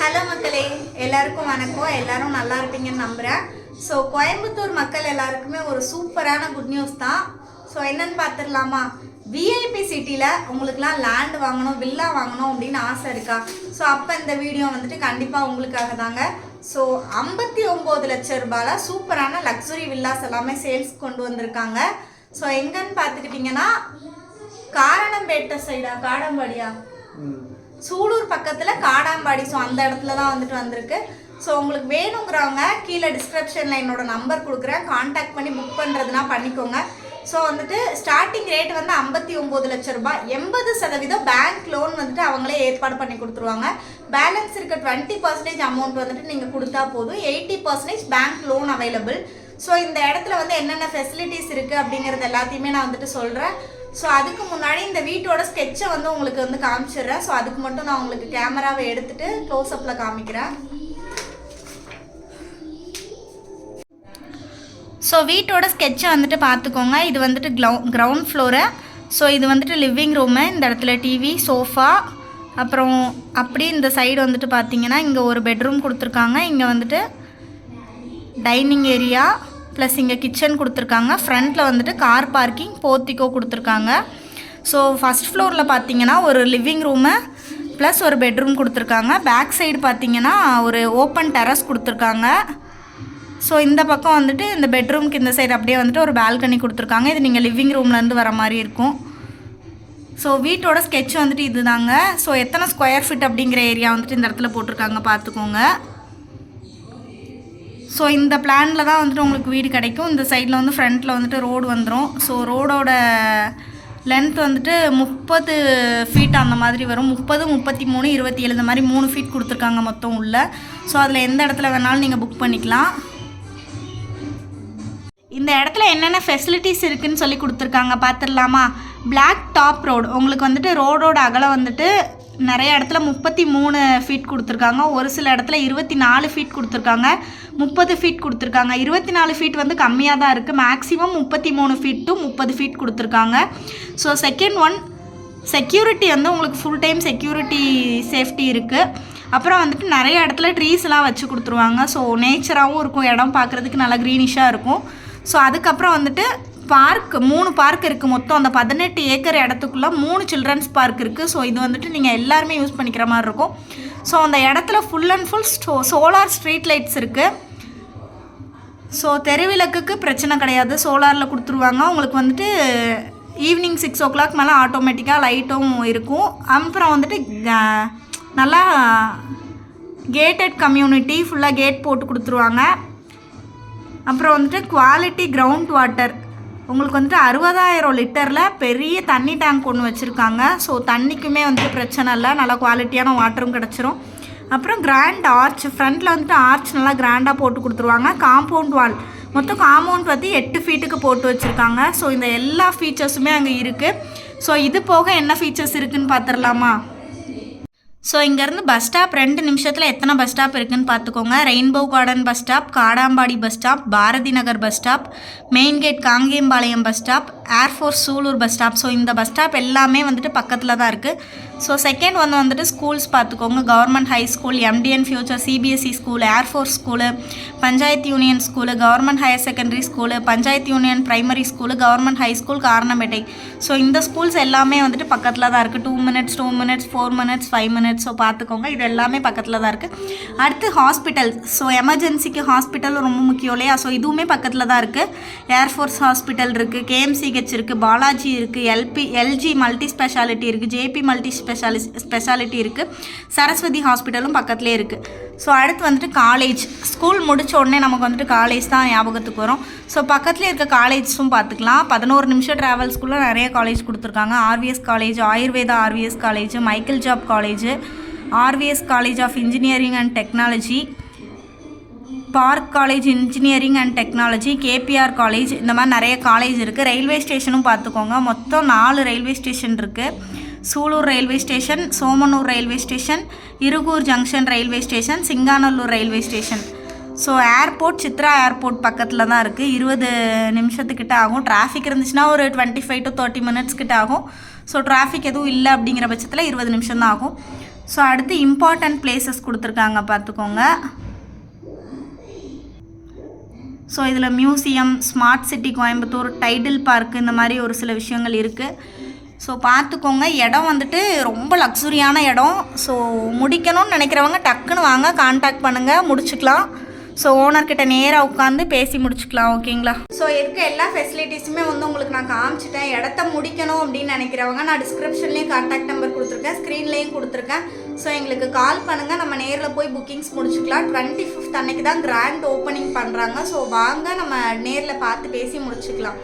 Hello மக்களே எல்லாருக்கும் வணக்கம். எல்லாரும் நல்லா இருப்பீங்கன்னு நம்புகிறேன் ஸோ கோயம்புத்தூர் மக்கள் எல்லாருக்குமே ஒரு சூப்பரான குட் நியூஸ் தான். ஸோ என்னன்னு பார்த்துடலாமா விஐபி சிட்டியில் உங்களுக்குலாம் லேண்ட் வாங்கணும் வில்லா வாங்கணும் அப்படின்னு ஆசை இருக்கா? ஸோ அப்போ இந்த வீடியோ வந்துட்டு கண்டிப்பாக உங்களுக்காக தாங்க. ஸோ ஐம்பத்தி ஒம்பது லட்ச ரூபாயில் சூப்பரான லக்ஸுரி வில்லாஸ் எல்லாமே சேல்ஸ் கொண்டு வந்திருக்காங்க. ஸோ எங்கன்னு பார்த்துக்கிட்டிங்கன்னா காரணம்பேட்டை சைடா காடம்பாடியா? சூலூர் பக்கத்தில் காடாம்பாடி. ஸோ அந்த இடத்துல தான் வந்துட்டு வந்திருக்கு. ஸோ உங்களுக்கு வேணுங்கிறவங்க கீழே டிஸ்கிரிப்ஷனில் என்னோடய நம்பர் கொடுக்குறேன். காண்டாக்ட் பண்ணி புக் பண்ணுறதுனா பண்ணிக்கோங்க. ஸோ வந்துட்டு ஸ்டார்டிங் ரேட் வந்து ஐம்பத்தி ஒம்பது லட்ச ரூபாய். எண்பது சதவீதம் பேங்க் லோன் வந்துட்டு அவங்களே ஏற்பாடு பண்ணி கொடுத்துருவாங்க. பேலன்ஸ் இருக்க டுவெண்ட்டி பர்சன்டேஜ் அமௌண்ட் வந்துட்டு நீங்கள் கொடுத்தா போதும். Eighty percentage bank loan available so இந்த இடத்துல வந்து என்னென்ன ஃபெசிலிட்டிஸ் இருக்குது அப்படிங்கிறது எல்லாத்தையுமே நான் வந்துட்டு சொல்கிறேன் ஸோ அதுக்கு முன்னாடி இந்த வீட்டோட ஸ்கெட்சை வந்து உங்களுக்கு வந்து காமிச்சிடுறேன். ஸோ அதுக்கு மட்டும் நான் உங்களுக்கு கேமராவை எடுத்துட்டு க்ளோஸ்அப்பில் காமிக்கிறேன். ஸோ வீட்டோட ஸ்கெட்சை வந்துட்டு பார்த்துக்கோங்க. இது வந்துட்டு க்ளவு கிரவுண்ட் ஃப்ளோரு ஸோ இது வந்துட்டு லிவிங் ரூமு இந்த இடத்துல டிவி சோஃபா அப்புறம் அப்படியே இந்த சைடு வந்துட்டு பார்த்தீங்கன்னா இங்கே ஒரு பெட்ரூம் கொடுத்துருக்காங்க. இங்கே வந்துட்டு டைனிங் ஏரியா ப்ளஸ் இங்கே கிச்சன் கொடுத்துருக்காங்க. ஃப்ரண்ட்டில் வந்துட்டு கார் பார்க்கிங் போர்த்திக்கோ கொடுத்துருக்காங்க. ஸோ ஃபஸ்ட் ஃப்ளோரில் பார்த்தீங்கன்னா ஒரு லிவிங் ரூமு ப்ளஸ் ஒரு பெட்ரூம் கொடுத்துருக்காங்க. பேக் சைடு பார்த்தீங்கன்னா ஒரு ஓப்பன் டெரஸ் கொடுத்துருக்காங்க. ஸோ இந்த பக்கம் வந்துட்டு இந்த பெட்ரூம்க்கு இந்த சைடு அப்படியே வந்துட்டு ஒரு பால்கனி கொடுத்துருக்காங்க. இது நீங்கள் லிவிங் ரூம்லேருந்து வர மாதிரி இருக்கும். ஸோ வீட்டோட ஸ்கெட்ச் வந்துட்டு இதுதாங்க. ஸோ எத்தனை ஸ்கொயர் ஃபீட் அப்படிங்கிற ஏரியா வந்துட்டு இந்த இடத்துல போட்டிருக்காங்க பார்த்துக்கோங்க ஸோ இந்த பிளானில் தான் வந்துட்டு உங்களுக்கு வீடு கிடைக்கும். இந்த சைடில் வந்து ஃப்ரண்ட்டில் வந்துட்டு ரோடு வந்துடும் ஸோ ரோடோட லென்த் வந்துட்டு முப்பது ஃபீட் அந்த மாதிரி வரும். முப்பது முப்பத்தி மூணு இருபத்தி ஏழு இந்த மாதிரி மூணு ஃபீட் கொடுத்துருக்காங்க மொத்தம் உள்ள. ஸோ அதில் எந்த இடத்துல வேணாலும் நீங்கள் புக் பண்ணிக்கலாம். இந்த இடத்துல என்னென்ன ஃபெசிலிட்டிஸ் இருக்குதுன்னு சொல்லி கொடுத்துருக்காங்க பார்த்துடலாமா? பிளாக் டாப் ரோடு உங்களுக்கு வந்துட்டு ரோடோட அகலம் வந்துட்டு நிறைய இடத்துல முப்பத்தி மூணு ஃபீட் கொடுத்துருக்காங்க. ஒரு சில இடத்துல இருபத்தி நாலு ஃபீட் கொடுத்துருக்காங்க. முப்பது ஃபீட் கொடுத்துருக்காங்க. இருபத்தி நாலு ஃபீட் வந்து கம்மியாக தான் இருக்குது மேக்ஸிமம் முப்பத்தி மூணு ஃபீட் டு முப்பது ஃபீட் கொடுத்துருக்காங்க. ஸோ செகண்ட் ஒன் செக்யூரிட்டி வந்து உங்களுக்கு ஃபுல் டைம் செக்யூரிட்டி சேஃப்டி இருக்குது அப்புறம் வந்துட்டு நிறைய இடத்துல ட்ரீஸ்லாம் வச்சு கொடுத்துருவாங்க. ஸோ நேச்சராகவும் இருக்கும். இடம் பார்க்குறதுக்கு நல்லா க்ரீனிஷாக இருக்கும். ஸோ அதுக்கப்புறம் வந்துட்டு பார்க் மூணு பார்க் இருக்குது மொத்தம். அந்த பதினெட்டு ஏக்கர் இடத்துக்குள்ளே மூணு சில்ட்ரன்ஸ் பார்க் இருக்குது ஸோ இது வந்துட்டு நீங்கள் எல்லாருமே யூஸ் பண்ணிக்கிற மாதிரி இருக்கும். ஸோ அந்த இடத்துல ஃபுல் அண்ட் ஃபுல் ஸ்டோ சோலார் ஸ்ட்ரீட் லைட்ஸ் இருக்குது ஸோ தெருவிளக்குக்கு பிரச்சனை கிடையாது. சோலாரில் கொடுத்துருவாங்க. உங்களுக்கு வந்துட்டு ஈவினிங் சிக்ஸ் ஓ கிளாக் மேலே ஆட்டோமேட்டிக்காக லைட்டும் இருக்கும். அப்புறம் வந்துட்டு க- நல்லா கேட்டட் கம்யூனிட்டி ஃபுல்லாக கேட் போட்டு கொடுத்துருவாங்க. அப்புறம் வந்துட்டு குவாலிட்டி கிரவுண்ட் வாட்டர் உங்களுக்கு வந்துட்டு அறுபதாயிரம் லிட்டரில் பெரிய தண்ணி டேங்க் ஒன்று வச்சுருக்காங்க. ஸோ தண்ணிக்குமே வந்துட்டு பிரச்சனை இல்லை. நல்லா குவாலிட்டியான வாட்டரும் கிடச்சிரும். அப்புறம் கிராண்ட் ஆர்ச் ஃப்ரண்ட்டில் வந்துட்டு ஆர்ச் நல்லா கிராண்டாக போட்டு கொடுத்துருவாங்க. காம்பவுண்ட் வால் மொத்தம் காம்பவுண்ட் பற்றி எட்டு ஃபீட்டுக்கு போட்டு வச்சுருக்காங்க. ஸோ இந்த எல்லா ஃபீச்சர்ஸுமே அங்கே இருக்குது ஸோ இது போக என்ன ஃபீச்சர்ஸ் இருக்குன்னு பார்த்துடலாமா ஸோ இங்கேருந்து பஸ் ஸ்டாப் ரெண்டு நிமிஷத்தில் எத்தனை பஸ் ஸ்டாப் இருக்குன்னு பார்த்துக்கோங்க. Rainbow garden bus stop Kadampadi bus stop Bharathi Nagar bus stop main gate Kangeyampalayam bus stop air force Sulur bus stop so இந்த பஸ் ஸ்டாப் எல்லாமே வந்துட்டு பக்கத்தில் தான் இருக்குது ஸோ செகண்ட் வந்து வந்துட்டு ஸ்கூல்ஸ் பார்த்துக்கோங்க. Government high school MTN future CBSE school air force school panchayat union school government higher secondary school panchayat union primary school government high school Karanamettai so இந்த schools எல்லாமே வந்துட்டு பக்கத்தில் தான் இருக்குது two minutes two minutes four minutes five minutes so பார்த்துக்கோங்க இது எல்லாமே பக்கத்தில் தான் இருக்குது அடுத்து ஹாஸ்பிட்டல் ஸோ எமர்ஜென்சிக்கு ஹாஸ்பிட்டல் ரொம்ப முக்கியம் இல்லையா? ஸோ இதுவுமே பக்கத்தில் தான் இருக்குது ஏர்ஃபோர்ஸ் ஹாஸ்பிட்டல் இருக்குது கேஎம்சிஹெச் இருக்குது பாலாஜி இருக்குது எல்பி எல்ஜி மல்டி ஸ்பெஷாலிட்டி இருக்குது ஜேபி மல்டி ஸ்பெஷாலி ஸ்பெஷாலிட்டி இருக்குது சரஸ்வதி ஹாஸ்பிட்டலும் பக்கத்துலேயே இருக்குது ஸோ அடுத்து வந்துட்டு காலேஜ் ஸ்கூல் முடித்த உடனே நமக்கு வந்துட்டு காலேஜ் தான் ஞாபகத்துக்கு வரும். ஸோ பக்கத்தில் இருக்க காலேஜ்ஸும் பார்த்துக்கலாம். பதினோரு நிமிஷம் ட்ராவல்ஸ்குள்ளே நிறைய காலேஜ் கொடுத்துருக்காங்க. RVS college Ayurveda RVS college Michael job college RVS college of engineering and technology park college engineering and technology KPR college இந்த மாதிரி நிறைய காலேஜ் இருக்குது ரயில்வே ஸ்டேஷனும் பார்த்துக்கோங்க. மொத்தம் நாலு ரயில்வே ஸ்டேஷன் இருக்குது Sulur railway station Somanur railway station Irugur junction railway station Singanallur railway station. So airport Chitra airport பக்கத்தில் தான் இருக்குது இருபது நிமிஷத்துக்கிட்ட ஆகும். டிராஃபிக் இருந்துச்சுன்னா ஒரு twenty five to thirty minutes கிட்ட ஆகும். ஸோ டிராஃபிக் எதுவும் இல்லை அப்படிங்கிற பட்சத்தில் இருபது நிமிஷம் தான் ஆகும். ஸோ அடுத்து இம்பார்ட்டண்ட் பிளேசஸ் கொடுத்துருக்காங்க பார்த்துக்கோங்க. ஸோ இதில் museum smart city Coimbatore tidel park இந்த மாதிரி ஒரு சில விஷயங்கள் இருக்குது ஸோ பார்த்துக்கோங்க. இடம் வந்துட்டு ரொம்ப லக்ஸுரியான இடம். ஸோ முடிக்கணும்னு நினைக்கிறவங்க டக்குன்னு வாங்க. காண்டாக்ட் பண்ணுங்கள் முடிச்சுக்கலாம். ஸோ ஓனர்கிட்ட நேராக உட்காந்து பேசி முடிச்சுக்கலாம். ஓகேங்களா ஸோ இருக்க எல்லா ஃபெசிலிட்டிஸுமே வந்து உங்களுக்கு நான் காமிச்சிட்டேன். இடத்த முடிக்கணும் அப்படின்னு நினைக்கிறவங்க நான் டிஸ்கிரிப்ஷன்லேயும் கான்டாக்ட் நம்பர் கொடுத்துருக்கேன். ஸ்க்ரீன்லேயும் கொடுத்துருக்கேன். ஸோ எங்களுக்கு கால் பண்ணுங்கள் நம்ம நேரில் போய் புக்கிங்ஸ் முடிச்சுக்கலாம். டுவெண்ட்டி ஃபிஃப்த் அன்னைக்கு தான் கிராண்ட் ஓப்பனிங் பண்ணுறாங்க ஸோ வாங்க. நம்ம நேரில் பார்த்து பேசி முடிச்சுக்கலாம்.